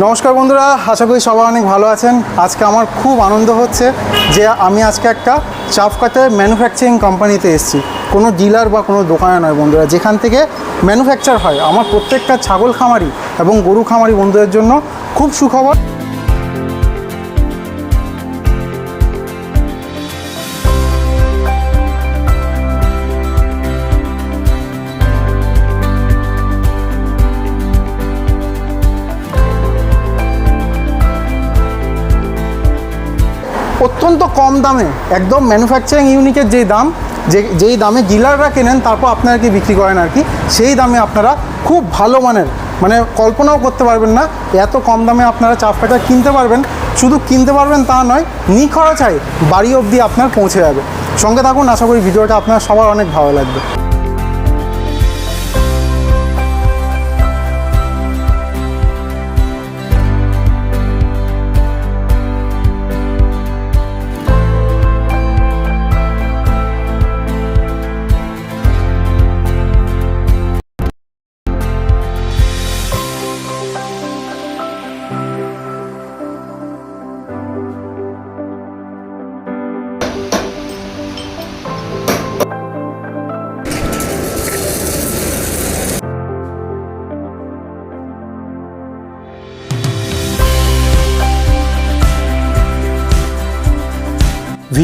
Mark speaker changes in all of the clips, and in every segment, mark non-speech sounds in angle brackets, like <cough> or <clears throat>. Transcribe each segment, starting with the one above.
Speaker 1: নমস্কার বন্ধুরা, আশা করি সবাই অনেক ভালো আছেন। আজকে আমার খুব আনন্দ হচ্ছে যে আমি আজকে একটা কাটার ম্যানুফ্যাকচারিং কোম্পানিতে এসেছি। কোনো ডিলার বা কোনো দোকানে নয় বন্ধুরা, যেখান থেকে ম্যানুফ্যাকচার হয়। আমার প্রত্যেকটা ছাগল খামারি এবং গরু খামারি বন্ধুদের জন্য খুব সুখবর। অত্যন্ত কম দামে, একদম ম্যানুফ্যাকচারিং ইউনিটের যেই দাম, যে, যেই দামে ডিলাররা কেনেন, তারপর আপনাদেরকে বিক্রি করেন আর কি, সেই দামে আপনারা খুব ভালো মানের মানে কল্পনাও করতে পারবেন না, এত কম দামে আপনারা চাপ কাটা কিনতে পারবেন, শুধু কিনতে পারবেন তা নয়, নিখরচায় বাড়ি অবধি আপনার পৌঁছে যাবে। সঙ্গে থাকুন, আশা করি ভিডিওটা আপনার সবার অনেক ভালো লাগবে।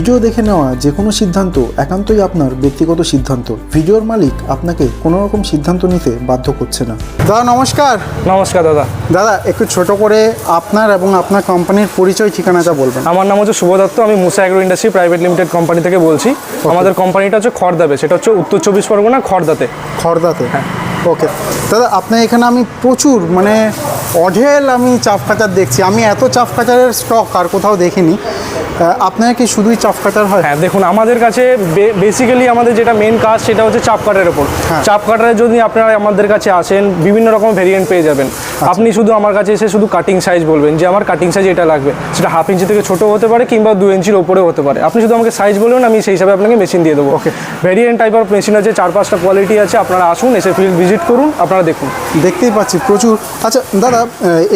Speaker 1: ভিডিও দেখে নেওয়া যে কোনো সিদ্ধান্ত একান্তই আপনার ব্যক্তিগত সিদ্ধান্ত। ভিডিওর মালিক আপনাকে কোনো রকম সিদ্ধান্ত নিতে বাধ্য করছে না। দাদা নমস্কার।
Speaker 2: নমস্কার দাদা।
Speaker 1: দাদা একটু ছোট করে আপনার এবং আপনার কোম্পানির পরিচয় ঠিকানাটা বলবেন।
Speaker 2: আমার নাম হচ্ছে শুভ দত্ত আমি Musa agro industry private limited company থেকে বলছি। আমাদের কোম্পানিটা হচ্ছে খড়দাবে সেটা হচ্ছে উত্তর চব্বিশ পরগনা খড়দাতে।
Speaker 1: খড়দাতে। হ্যাঁ। ওকে দাদা আপনার এখানে আমি প্রচুর মানে অঢেল আমি চাপ কাচার দেখছি আমি এত চাপ কাচারের স্টক আর কোথাও দেখিনি আপনার কি শুধুই চাপ কাটার হয়
Speaker 2: হ্যাঁ দেখুন আমাদের কাছে বেসিক্যালি আমাদের যেটা মেন কাজ সেটা হচ্ছে চাপ কাটারের ওপর
Speaker 1: হ্যাঁ।
Speaker 2: চাপ কাটারে যদি আপনারা আমাদের কাছে আসেন বিভিন্ন রকম ভেরিয়েন্ট পেয়ে যাবেন। আপনি শুধু আমার কাছে এসে শুধু কাটিং সাইজ বলবেন যে আমার কাটিং সাইজ এটা লাগবে। সেটা হাফ ইঞ্চি থেকে ছোট হতে পারে কিংবা দু ইঞ্চির ওপরেও হতে পারে। আপনি শুধু আমাকে সাইজ বলবেন আমি সেই হিসাবে আপনাকে মেশিন দিয়ে দেবো।
Speaker 1: Okay
Speaker 2: variant type of machine আছে চার পাঁচটা কোয়ালিটি আছে আপনারা আসুন এসে ফিল্ড ভিজিট করুন আপনারা দেখুন।
Speaker 1: দেখতেই পাচ্ছি প্রচুর। আচ্ছা দাদা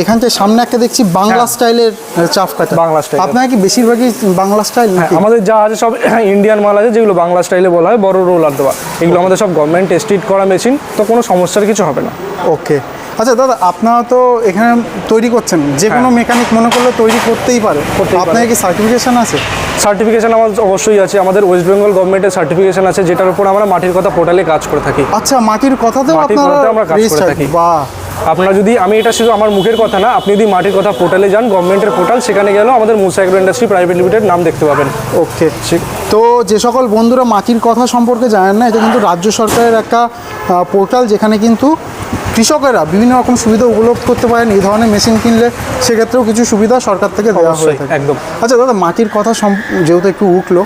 Speaker 1: এখানটায় সামনে একটা দেখছি বাংলা স্টাইলের চাপ কাটা।
Speaker 2: বাংলা স্টাইল।
Speaker 1: আপনার কি বেশিরভাগই বাংলা স্টাইল
Speaker 2: হ্যাঁ,
Speaker 1: নাকি?
Speaker 2: আমাদের যা আছে সব <clears throat> ইন্ডিয়ান মাল আছে যেগুলো বাংলা স্টাইলে বলা হয় বড় রোলার দেওয়া। এগুলো আমাদের সব গভর্নমেন্ট টেস্টিড করা মেশিন তো কোনো সমস্যার কিছু হবে না।
Speaker 1: ওকে আচ্ছা দাদা আপনারা তো এখানে তৈরি করছেন। যে কোনো মেকানিক মনে করলে তৈরি করতেই পারে।
Speaker 2: হ্যাঁ।
Speaker 1: আপনার কি সার্টিফিকেশন আছে?
Speaker 2: সার্টিফিকেশন আমার অবশ্যই আছে। আমাদের ওয়েস্ট বেঙ্গল গভর্নমেন্টের সার্টিফিকেশন আছে যেটার উপর আমরা মাটির কথা পোর্টালে কাজ করে থাকি।
Speaker 1: আচ্ছা মাটির কথাতেও
Speaker 2: মাটির
Speaker 1: আপনারা
Speaker 2: আমরা কাজ করে থাকি।
Speaker 1: বাহ।
Speaker 2: আপনারা যদি আমি এটা শুধু আমার মুখের কথা না আপনি যদি মাটির কথা পোর্টালে যান গভর্নমেন্টের পোর্টাল সেখানে গেলেও আমাদের মুসা ইন্ডাস্ট্রি প্রাইভেট লিমিটেড নাম দেখতে পাবেন।
Speaker 1: ওকে তো যে সকল বন্ধুরা মাটির কথা সম্পর্কে জানেন না এটা কিন্তু রাজ্য সরকারের একটা পোর্টাল যেখানে কিন্তু কৃষকেরা বিভিন্ন রকম সুবিধা উপলব্ধ করতে পারেন এই ধরনের মেশিন কিনলে সেক্ষেত্রেও কিছু সুবিধা সরকার থেকে দেওয়া হয়ে থাকে
Speaker 2: একদম।
Speaker 1: আচ্ছা দাদা মাটির কথা যেহেতু একটু উঠল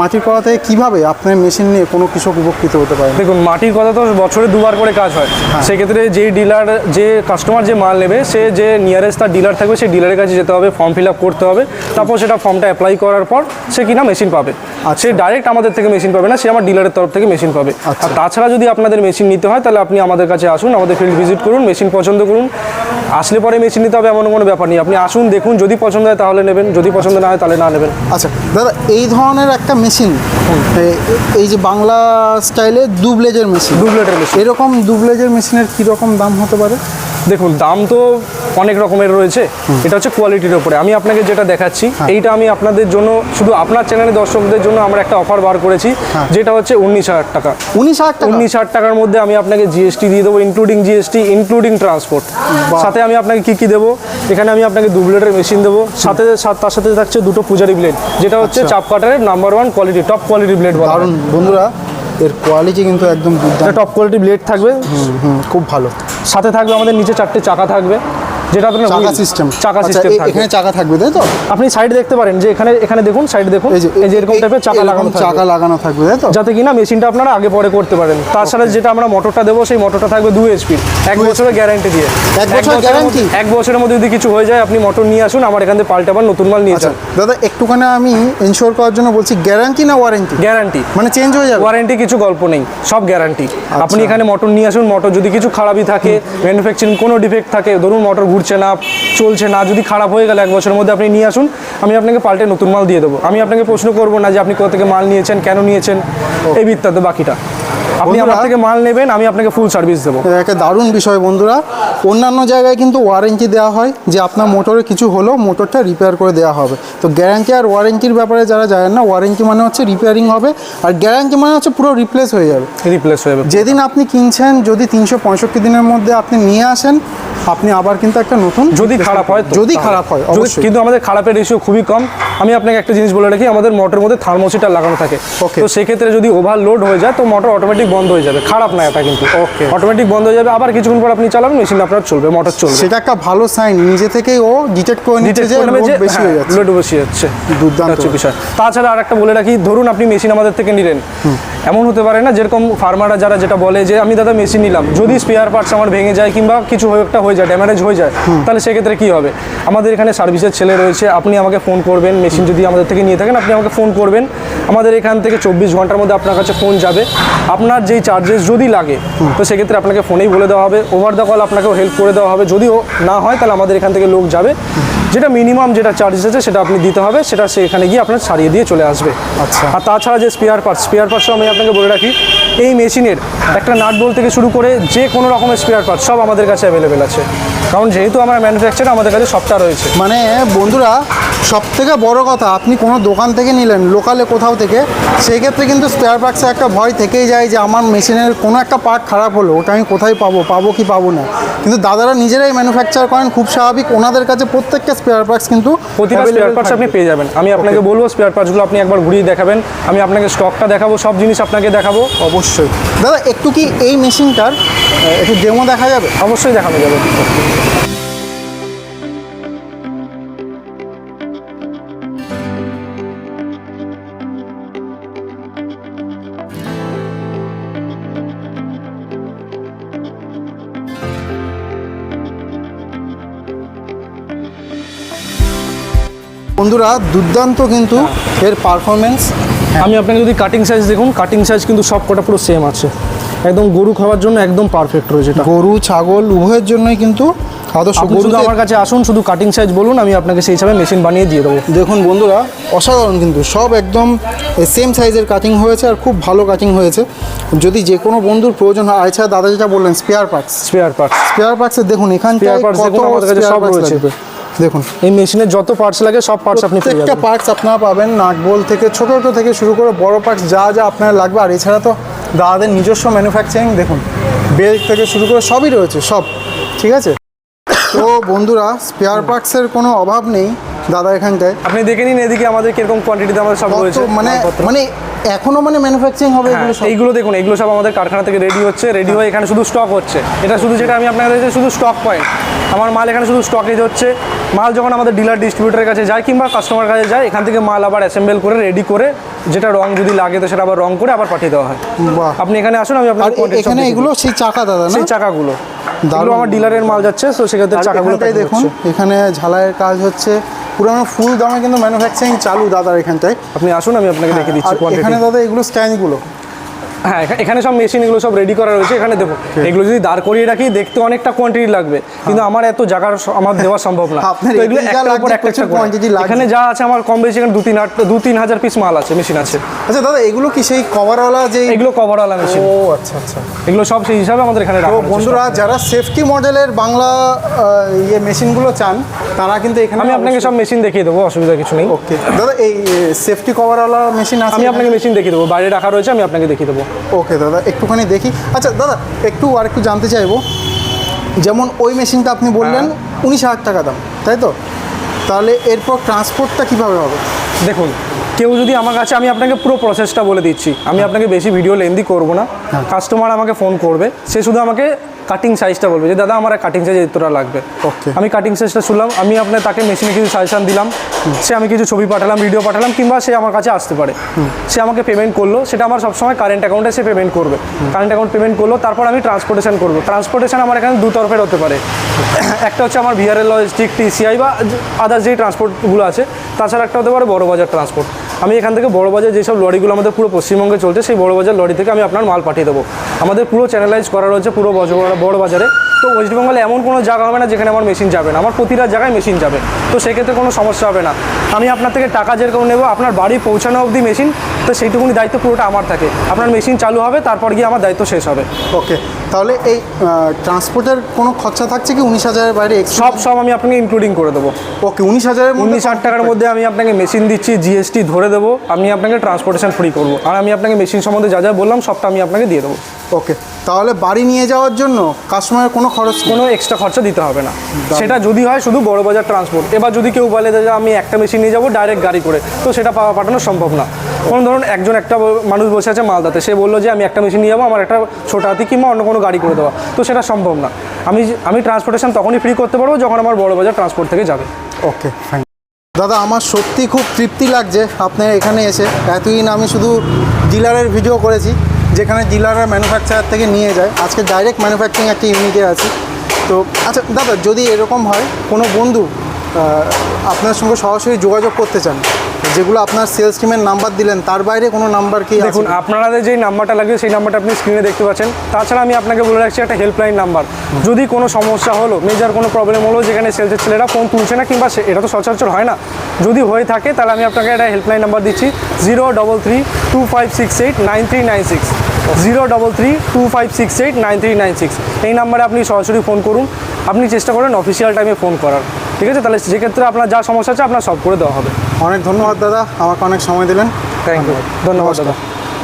Speaker 1: মাটির থেকে কীভাবে আপনার মেশিন নিয়ে কোনো কৃষক উপকৃত হতে পারে?
Speaker 2: দেখুন মাটির কথা তো বছরে দুবার করে কাজ হয়। সেক্ষেত্রে যেই ডিলার যে কাস্টমার যে মাল নেবে সে যে নিয়ারেস্ট তার ডিলার থাকবে সেই ডিলারের কাছে যেতে হবে ফর্ম ফিল আপ করতে হবে তারপর সেটা ফর্মটা অ্যাপ্লাই করার পর সে কিনা মেশিন পাবে। আর সে ডাইরেক্ট আমাদের থেকে মেশিন পাবে না সে আমার ডিলারের তরফ থেকে মেশিন পাবে।
Speaker 1: আচ্ছা।
Speaker 2: আর তাছাড়া যদি আপনাদের মেশিন নিতে হয় তাহলে আপনি আমাদের কাছে আসুন আমাদের ফিল্ড ভিজিট করুন মেশিন পছন্দ করুন। আসলে পরে মেশিন নিতে হবে এমন কোনো ব্যাপার নেই। আপনি আসুন দেখুন যদি পছন্দ হয় তাহলে নেবেন যদি পছন্দ না হয় তাহলে না নেবেন।
Speaker 1: আচ্ছা দাদা এই ধরনের একটা মেশিন এই যে বাংলা স্টাইলে দুবলেজের মেশিন
Speaker 2: দুবলেটের মেশিন।
Speaker 1: এরকম দুবলেজের মেশিনের কীরকম দাম হতে পারে?
Speaker 2: দেখুন দাম তো অনেক রকমের রয়েছে। এটা হচ্ছে কোয়ালিটির উপরে। আমি আপনাকে যেটা দেখাচ্ছি এইটা আমি আপনাদের জন্য শুধু আপনার চ্যানেলের দর্শকদের জন্য আমরা একটা অফার বার করেছি যেটা হচ্ছে উনিশ হাজার টাকা।
Speaker 1: উনিশ হাজার
Speaker 2: উনিশ হাজার টাকার মধ্যে আমি আপনাকে জিএসটি দিয়ে দেবো ইনক্লুডিং জিএসটি ইনক্লুডিং ট্রান্সপোর্ট সাথে আমি আপনাকে কি কি দেবো? এখানে আমি আপনাকে দু ব্লেডের মেশিন দেবো। সাথে তার সাথে থাকছে দুটো পূজারি ব্লেড যেটা হচ্ছে চাপ কাটারের number one quality top quality blade বলা
Speaker 1: বন্ধুরা এর কোয়ালিটি কিন্তু একদম
Speaker 2: টপ কোয়ালিটি ব্লেড থাকবে।
Speaker 1: হুম, খুব ভালো।
Speaker 2: সাথে থাকবে আমাদের নিচে চারটে চাকা থাকবে। যেটা আপনার
Speaker 1: চাকা সিস্টেম
Speaker 2: চাকা সিস্টেম থাকবে।
Speaker 1: এখানে চাকা থাকবে তাই তো?
Speaker 2: আপনি সাইড দেখতে পারেন যে এখানে এখানে দেখুন সাইড দেখুন এই যে এরকম টাইপের চাকা লাগানো
Speaker 1: চাকা
Speaker 2: থাকবে
Speaker 1: লাগানো থাকবে তাই তো?
Speaker 2: যাতে কিনা মেশিনটা আপনারা আগে পরে করতে পারেন। তার সাথে যেটা আমরা মোটরটা দেবো সেই মোটরটা থাকবে দু এইচপি এক বছরের গ্যারান্টি দিয়ে।
Speaker 1: এক guarantee?
Speaker 2: মধ্যে- এক বছরের মধ্যে যদি কিছু হয়ে যায় আপনি মোটর নিয়ে আসুন আমার এখান থেকে পাল্টাবার নতুন মাল নিয়ে
Speaker 1: আচ্ছা
Speaker 2: যান।
Speaker 1: দাদা একটুখানি আমি ইনশোর করার জন্য বলছি গ্যারান্টি না ওয়ারেন্টি
Speaker 2: গ্যারান্টি
Speaker 1: মানে চেঞ্জ হয়ে যাবে?
Speaker 2: ওয়ারেন্টি কিছু গল্প নেই সব গ্যারান্টি
Speaker 1: আচ্ছা।
Speaker 2: আপনি এখানে মোটর নিয়ে আসুন মোটর যদি কিছু খারাপই থাকে ম্যানুফ্যাকচারিং কোনো ডিফেক্ট থাকে ধরুন মোটর ঘুরছে না চলছে না যদি খারাপ হয়ে গেলে এক বছরের মধ্যে আপনি নিয়ে আসুন আমি আপনাকে পাল্টে নতুন মাল দিয়ে দেবো। আমি আপনাকে প্রশ্ন করব না যে আপনি কোথা থেকে মাল নিয়েছেন কেন নিয়েছেন এই বৃত্তান্ত বাকিটা। আপনি আমার থেকে মাল নেবেন আমি আপনাকে ফুল সার্ভিস দেবো।
Speaker 1: একটা দারুণ বিষয় বন্ধুরা। অন্যান্য জায়গায় কিন্তু ওয়ারেন্টি দেওয়া হয় যে আপনার মোটরে কিছু হলো মোটরটা রিপেয়ার করে দেওয়া হবে। তো গ্যারান্টি আর ওয়ারেন্টির ব্যাপারে যারা জানেন না ওয়ারেন্টি মানে হচ্ছে রিপেয়ারিং হবে আর গ্যারান্টি মানে হচ্ছে পুরো রিপ্লেস হয়ে যাবে।
Speaker 2: রিপ্লেস হয়ে যাবে।
Speaker 1: যেদিন আপনি কিনছেন যদি তিনশো পঁয়ষট্টি দিনের মধ্যে আপনি নিয়ে আসেন আপনি আবার কিন্তু একটা নতুন
Speaker 2: যদি খারাপ হয়
Speaker 1: যদি খারাপ হয় অবশ্যই।
Speaker 2: কিন্তু আমাদের খারাপের রেশিও খুবই কম। আমি আপনাকে একটা জিনিস বলে রাখি আমাদের মোটরের মধ্যে থার্মোসিটার লাগানো থাকে।
Speaker 1: ওকে
Speaker 2: তো সেক্ষেত্রে যদি ওভারলোড হয়ে যায় তো মোটর অটোমেটিক বন্ধ হয়ে যাবে। খারাপ না এটা কিন্তু।
Speaker 1: ওকে
Speaker 2: অটোমেটিক বন্ধ হয়ে যাবে আবার কিছুক্ষণ পর আপনি চালাবেন মেশিন আপনার চলবে মোটর চলবে।
Speaker 1: সেটা একটা ভালো সাইন নিজে থেকেই ও ডিটেক্ট করে নিচ্ছে যে লোড বেশি হয়ে যাচ্ছে।
Speaker 2: লোড বেশি হচ্ছে।
Speaker 1: দুর্দান্ত।
Speaker 2: বিষয়। তাছাড়া আর একটা বলে রাখি ধরুন আপনি মেশিন আমাদের থেকে নিলেন। এমন হতে পারে না যেরকম ফার্মাররা যারা যেটা বলে যে আমি দাদা মেশিন নিলাম যদি স্পেয়ার পার্টস আমার ভেঙে যায় কিংবা কিছু হয়ে একটা হয়ে যায় ড্যামেজ হয়ে যায় তাহলে সেক্ষেত্রে কী হবে? আমাদের এখানে সার্ভিসের ছেলে রয়েছে আপনি আমাকে ফোন করবেন মেশিন যদি আমাদের থেকে নিয়ে থাকেন আপনি আমাকে ফোন করবেন। আমাদের এখান থেকে চব্বিশ ঘণ্টার মধ্যে আপনার কাছে ফোন যাবে। আপনার যেই চার্জেস যদি লাগে তো সেক্ষেত্রে আপনাকে ফোনেই বলে দেওয়া হবে। ওভার দ্য কল আপনাকেও হেল্প করে দেওয়া হবে। যদিও না হয় তাহলে আমাদের এখান থেকে লোক যাবে। যেটা মিনিমাম যেটা চার্জেস আছে সেটা আপনি দিতে হবে। সেটা সেখানে গিয়ে আপনার ছাড়িয়ে দিয়ে চলে আসবে।
Speaker 1: আচ্ছা।
Speaker 2: আর তাছাড়া যে স্পেয়ার পার্টস স্পেয়ার পার্টসও আমি আপনাকে বলে রাখি এই মেশিনের একটা নাট বল থেকে শুরু করে যে কোনো রকমের স্পেয়ার পার্টস সব আমাদের কাছে অ্যাভেলেবেল আছে। কারণ যেহেতু আমরা ম্যানুফ্যাকচার আমাদের কাছে সবটা রয়েছে।
Speaker 1: মানে বন্ধুরা সব থেকে বড় কথা আপনি কোনো দোকান থেকে নিলেন লোকালে কোথাও থেকে সেই ক্ষেত্রে কিন্তু স্পেয়ার পার্টসে একটা ভয় থেকেই যায় যে আমার মেশিনের কোনো একটা পার্ট খারাপ হলো ওটা আমি কোথায় পাবো পাবো কি পাবো না। কিন্তু দাদারা নিজেরাই ম্যানুফ্যাকচার করেন খুব স্বাভাবিক ওনাদের কাছে প্রত্যেকটা স্পেয়ার পার্টস কিন্তু
Speaker 2: প্রতিটা স্পেয়ার পার্টস আপনি পেয়ে যাবেন। আমি আপনাকে বলব স্পেয়ার পার্টসগুলো আপনি একবার ঘুরিয়ে দেখাবেন। আমি আপনাকে স্টকটা দেখাবো সব জিনিস আপনাকে দেখাবো।
Speaker 1: অবশ্যই। দাদা একটু কি এই মেশিনটার একটু ডেমো দেখা যাবে?
Speaker 2: অবশ্যই দেখানো যাবে।
Speaker 1: বন্ধুরা দুর্দান্ত কিন্তু এর পারফরমেন্স
Speaker 2: আমি আপনাকে যদি কাটিং সাইজ দেখুন কাটিং সাইজ কিন্তু সব কটা পুরো সেম আছে। একদম গরু খাওয়ার জন্য একদম পারফেক্ট রয়েছে এটা।
Speaker 1: গরু ছাগল উভয়ের জন্যই কিন্তু আদর্শ গরুতে
Speaker 2: আমার কাছে আসুন শুধু কাটিং সাইজ বলুন আমি আপনাকে সেই হিসাবে মেশিন বানিয়ে দিয়ে দেবো।
Speaker 1: দেখুন বন্ধুরা অসাধারণ কিন্তু সব একদম সেম সাইজের কাটিং হয়েছে আর খুব ভালো কাটিং হয়েছে। যদি যে কোনো বন্ধুর প্রয়োজন হয় এছাড়া দাদা যেটা বললেন spare parts
Speaker 2: spare parts
Speaker 1: spare পার্টসে দেখুন কত
Speaker 2: দেখুন, আমাদের সব রয়েছে।
Speaker 1: দেখুন।
Speaker 2: এই মেশিনের যত পার্টস লাগে সব পার্টস আপনি পেয়ে
Speaker 1: প্রত্যেকটা পার্টস আপনারা পাবেন নাটবল থেকে ছোট ছোট থেকে শুরু করে বড় পার্টস যা যা আপনার লাগবে। আর এছাড়া তো দাদাদের নিজস্ব ম্যানুফ্যাকচারিং দেখুন বেল্ট থেকে শুরু করে সবই রয়েছে সব ঠিক আছে? তো বন্ধুরা স্পেয়ার পার্টসের কোনো অভাব নেই দাদা এখানটায়।
Speaker 2: আপনি দেখে নিন এদিকে আমাদের কীরকম কোয়ান্টিটিতে আমাদের সব রয়েছে
Speaker 1: মানে মানে এখনও মানে ম্যানুফ্যাকচারিং হবে
Speaker 2: হ্যাঁ,
Speaker 1: এগুলো সব?
Speaker 2: এইগুলো দেখুন এগুলো সব আমাদের কারখানা থেকে রেডি হচ্ছে রেডি হয়ে। এখানে শুধু স্টক হচ্ছে। এটা শুধু যেটা আমি আপনাকে দিয়েছি শুধু স্টক পয়েন্ট আমার মাল এখানে শুধু স্টকেজ হচ্ছে। মাল যখন আমাদের ডিলার ডিস্ট্রিবিউটারের কাছে যায় কিংবা কাস্টমার কাছে যায় এখান থেকে মাল আবার অ্যাসেম্বল করে রেডি করে যেটা রং যদি লাগে তো সেটা আবার রং করে আবার পাঠিয়ে দেওয়া হয়। আপনি এখানে আসুন আমি আপনার
Speaker 1: এখানে এগুলো সেই চাকা দাদা
Speaker 2: সেই চাকাগুলো। এগুলো আমার ডিলারের মাল যাচ্ছে তো সেক্ষেত্রে চাকাগুলো
Speaker 1: দেখুন এখানে ঝালাইয়ের কাজ হচ্ছে। পুরো ফুল দামে কিন্তু ম্যানুফ্যাকচারিং চালু দাদার এখানটায়।
Speaker 2: আপনি আসুন আমি আপনাকে দেখে দিচ্ছি
Speaker 1: এখানে দাদা এগুলো স্ট্যান্ডগুলো
Speaker 2: হ্যাঁ এখা- এখানে সব মেশিন এগুলো সব রেডি করা রয়েছে। এখানে দেখো এগুলো যদি দাঁড় করিয়ে রাখি দেখতে অনেকটা কোয়ান্টিটি লাগবে। কিন্তু আমার এত জায়গার আমার দেওয়া সম্ভব না। <laughs> তো এগুলো একটার
Speaker 1: লাগছে,
Speaker 2: একটা। এখানে যা আছে আমার কম বেশি এখানে দু তিন দু তিন হাজার পিস মাল আছে মেশিন আছে।
Speaker 1: আচ্ছা দাদা এগুলো কি সেই কভারওয়ালা যে
Speaker 2: এগুলো কভারওয়ালা মেশিন
Speaker 1: ও আচ্ছা আচ্ছা।
Speaker 2: এগুলো সব সেই হিসাবে আমাদের এখানে রাখা
Speaker 1: বন্ধুরা যারা সেফটি মডেলের বাংলা ইয়ে মেশিনগুলো চান তারা কিন্তু এখানে
Speaker 2: আমি আপনাকে সব মেশিন দেখিয়ে দেবো অসুবিধা কিছু নেই।
Speaker 1: ওকে দাদা এই সেফটি কভারওয়ালা মেশিন আছে
Speaker 2: আমি আপনাকে মেশিন দেখিয়ে দেবো বাইরে রাখা রয়েছে আমি আপনাকে দেখিয়ে দেবো।
Speaker 1: ওকে দাদা একটুখানি দেখি। আচ্ছা দাদা একটু আর একটু জানতে চাইব। যেমন ওই মেশিনটা আপনি বললেন
Speaker 2: হ্যাঁ।
Speaker 1: উনিশ হাজার টাকা দাম তাই তো? তাহলে এরপর ট্রান্সপোর্টটা কীভাবে হবে?
Speaker 2: দেখুন কেউ যদি আমার কাছে আমি আপনাকে পুরো প্রসেসটা বলে দিচ্ছি। আমি আপনাকে বেশি ভিডিও লেন্দি করব না।
Speaker 1: হ্যাঁ।
Speaker 2: কাস্টমার আমাকে ফোন করবে। সে শুধু আমাকে কাটিং সাইজটা বলবে। যে দাদা আমার কাটিং সাইজ এতটা লাগবে।
Speaker 1: ওকে
Speaker 2: আমি কাটিং সাইজটা শুনলাম আমি আপনার তাকে মেশিনে কিছু সাজেশান দিলাম। সে আমি কিছু ছবি পাঠালাম ভিডিও পাঠালাম কিংবা সে আমার কাছে আসতে পারে। সে আমাকে পেমেন্ট করল সেটা আমার সবসময় কারেন্ট অ্যাকাউন্টে সে পেমেন্ট করবে। কারেন্ট অ্যাকাউন্ট পেমেন্ট করল তারপর আমি ট্রান্সপোর্টেশন করব। ট্রান্সপোর্টেশন আমার এখানে দু তরফের হতে পারে। একটা হচ্ছে আমার ভিআরএল লজিস্টিক টিসিআই বা আদার্স যেই ট্রান্সপোর্টগুলো আছে তাছাড়া একটা হতে পারে বড় বাজার ট্রান্সপোর্ট আমি এখান থেকে বড় বাজার যেসব লরিগুলো আমাদের পুরো পশ্চিমবঙ্গে চলছে সেই বড় বাজার লরি থেকে আমি আপনার মাল পাঠিয়ে দেবো। আমাদের পুরো চ্যানেলাইজ করা রয়েছে, পুরো বড় বাজারে তো ওয়েস্ট বেঙ্গলে এমন কোনো জায়গা হবে না যেখানে আমার মেশিন যাবে না। আমার প্রতিটা জায়গায় মেশিন যাবে। তো সেক্ষেত্রে কোনো সমস্যা হবে না। আমি আপনার থেকে টাকা যেরকম নেব। আপনার বাড়ি পৌঁছানো অবধি মেশিন তো সেইটুকুনি দায়িত্ব পুরোটা আমার থাকে। আপনার মেশিন চালু হবে, তারপর গিয়ে আমার দায়িত্ব শেষ হবে।
Speaker 1: ওকে তাহলে এই ট্রান্সপোর্টের কোনো খরচা থাকছে কি উনিশ হাজারের বাইরে
Speaker 2: সব সব আমি আপনাকে ইনক্লুডিং করে দেবো।
Speaker 1: ওকে উনিশ হাজারের
Speaker 2: উনিশ হাজার টাকার মধ্যে আমি আপনাকে মেশিন দিচ্ছি জিএসটি ধরে দেবো আমি আপনাকে ট্রান্সপোর্টেশন ফ্রি করব। আর আমি আপনাকে মেশিন সম্বন্ধে যা যা বললাম সবটা আমি আপনাকে দিয়ে দেবো।
Speaker 1: ওকে তাহলে বাড়ি নিয়ে যাওয়ার জন্য কাস্টমারের কোনো খরচ
Speaker 2: কোনো এক্সট্রা খরচা দিতে হবে না। সেটা যদি হয় শুধু বড় বাজার ট্রান্সপোর্ট এবার যদি কেউ বলে যে আমি একটা মেশিন নিয়ে যাব ডাইরেক্ট গাড়ি করে। তো সেটা পাওয়া পাঠানো সম্ভব না। কোন ধরুন একজন একটা মানুষ বসে আছে মালদাতে সে বলল যে আমি একটা মেশিন নিয়ে যাব আমার একটা ছোট হাতি কিংবা অন্য কোনো গাড়ি করে দেওয়া। তো সেটা সম্ভব না। আমি আমি ট্রান্সপোর্টেশন তখনই ফ্রি করতে পারব যখন আমার বড় বাজার ট্রান্সপোর্ট থেকে যাবে।
Speaker 1: ওকে ফাইন দাদা, আমার সত্যি খুব তৃপ্তি লাগছে আপনার এখানে এসে। এতদিন আমি শুধু ডিলারের ভিডিও করেছি, যেখানে ডিলাররা ম্যানুফ্যাকচারার থেকে নিয়ে যায়। আজকে ডাইরেক্ট ম্যানুফ্যাকচারিং একটা ইউনিটে আছে। তো আচ্ছা দাদা, যদি এরকম হয়, কোনো বন্ধু আপনার সঙ্গে সরাসরি যোগাযোগ করতে চান যেগুলো আপনার সেলস টিমের নাম্বার দিলেন তার বাইরে কোনো নাম্বার কি
Speaker 2: দেখুন আপনাদের যেই নাম্বারটা লাগবে সেই নাম্বারটা আপনি স্ক্রিনে দেখতে পাচ্ছেন। তাছাড়া আমি আপনাকে বলে রাখছি একটা হেল্পলাইন নাম্বার যদি কোনো সমস্যা হলো মেজার কোনো প্রবলেম হলো যেখানে সেলসের ছেলেরা ফোন তুলছে না কিংবা এটা তো সচরাচর হয় না। যদি হয়ে থাকে তাহলে আমি আপনাকে একটা হেল্পলাইন নাম্বার দিচ্ছি zero double three two five six eight nine three nine six zero double three two five six eight nine three nine six এই নাম্বারে আপনি সরাসরি ফোন করুন। আপনি চেষ্টা করেন অফিসিয়াল টাইমে ফোন করার। ঠিক আছে? তাহলে যেক্ষেত্রে আপনার যা সমস্যা আছে আপনার সব করে দেওয়া হবে।
Speaker 1: অনেক ধন্যবাদ দাদা আমাকে অনেক সময় দিলেন।
Speaker 2: থ্যাংক ইউ ধন্যবাদ। দাদা।